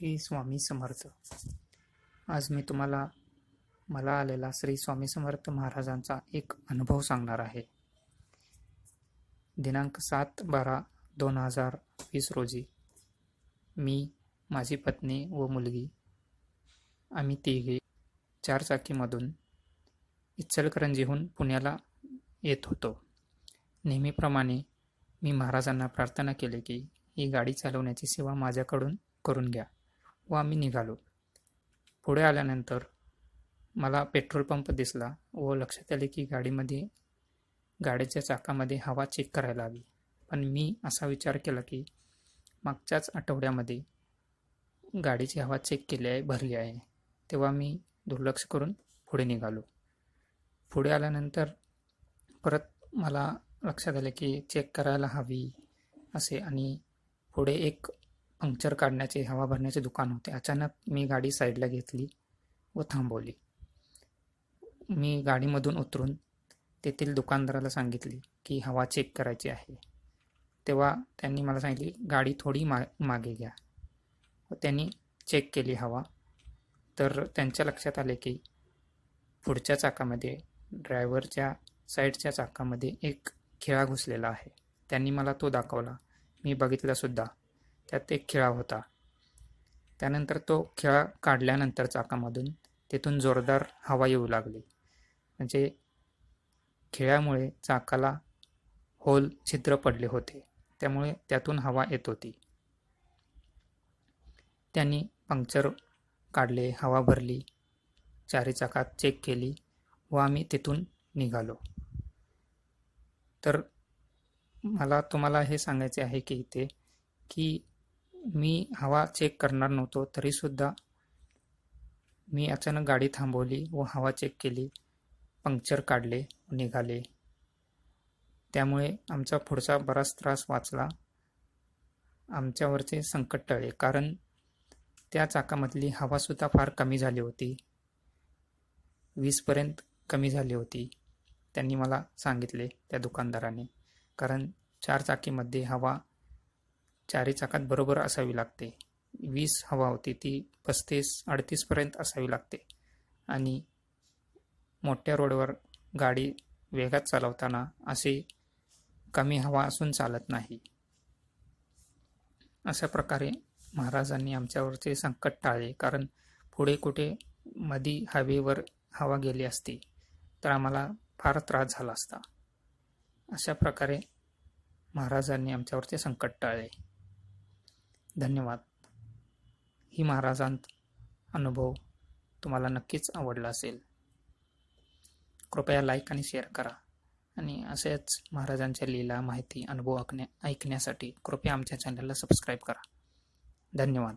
श्री स्वामी समर्थ. आज मी तुम्हाला मला आलेला श्री स्वामी समर्थ महाराजांचा एक अनुभव सांगणार आहे. दिनांक सात बारा दोन हजार वीस रोजी मी माझी पत्नी व मुलगी आम्ही तिघे चारचाकीमधून इचलकरंजीहून पुण्याला येत होतो. नेहमीप्रमाणे मी महाराजांना प्रार्थना केली की ही गाडी चालवण्याची सेवा माझ्याकडून करून घ्या. व आम्ही निघालो. पुढे आल्यानंतर मला पेट्रोल पंप दिसला व लक्षात आले की गाडीमध्ये गाडीच्या चाकामध्ये हवा चेक करायला हवी पण मी असा विचार केला की मागच्याच आठवड्यामध्ये गाडीची हवा चेक केली आहे भरली आहे. तेव्हा मी दुर्लक्ष करून पुढे निघालो. पुढे आल्यानंतर परत मला लक्षात आलं की चेक करायला हवी असे आणि पुढे एक पंक्चर काढण्याचे हवा भरण्याचे दुकान होते. अचानक मी गाडी साईडला घेतली व थांबवली. मी गाडीमधून उतरून तेथील दुकानदाराला सांगितले की हवा चेक करायची आहे. तेव्हा त्यांनी मला सांगितले गाडी थोडी मा मागे घ्या. व त्यांनी चेक केली हवा. तर त्यांच्या लक्षात आले की पुढच्या चाकामध्ये ड्रायव्हरच्या साईडच्या चाकामध्ये एक खिळा घुसलेला आहे. त्यांनी मला तो दाखवला. मी बघितलासुद्धा त्यात एक खिळा होता. त्यानंतर तो खिळा काढल्यानंतर चाकामधून तेथून जोरदार हवा येऊ लागली. म्हणजे खिळ्यामुळे चाकाला होल छिद्र पडले होते. त्यामुळे त्यातून हवा येत होती. त्यांनी पंक्चर काढले हवा भरली चारी चाकात चेक केली व आम्ही तिथून निघालो. तर मला तुम्हाला हे सांगायचे आहे की इथे की मी हवा चेक करणार नव्हतो तरीसुद्धा मी अचानक गाडी थांबवली व हवा चेक केली. पंक्चर काढले निघाले. त्यामुळे आमचा पुढचा बराच त्रास वाचला. आमच्यावरचे संकट टळले कारण त्या चाकामधली हवासुद्धा फार कमी झाली होती. वीसपर्यंत कमी झाली होती त्यांनी मला सांगितले त्या दुकानदाराने. कारण चार चाकीमध्ये हवा चारी चाकात बरोबर असावी लागते. वीस हवा होती ती पस्तीस अडतीसपर्यंत असावी लागते. आणि मोठ्या रोडवर गाडी वेगात चालवताना अशी कमी हवा असून चालत नाही. अशा प्रकारे महाराजांनी आमच्यावरचे संकट टाळले कारण पुढे कुठे मधी हवेवर हवा गेली असती तर आम्हाला फार त्रास झाला असता. अशा प्रकारे महाराजांनी आमच्यावरचे संकट टाळले. धन्यवाद. ही महाराजांत अनुभव तुम्हाला नक्कीच आवडला असेल. कृपया लाईक आणि शेअर करा. आणि असेच महाराजांच्या लीला माहिती अनुभव ऐकण्या ऐकण्यासाठी कृपया आमच्या चॅनलला सबस्क्राईब करा. धन्यवाद.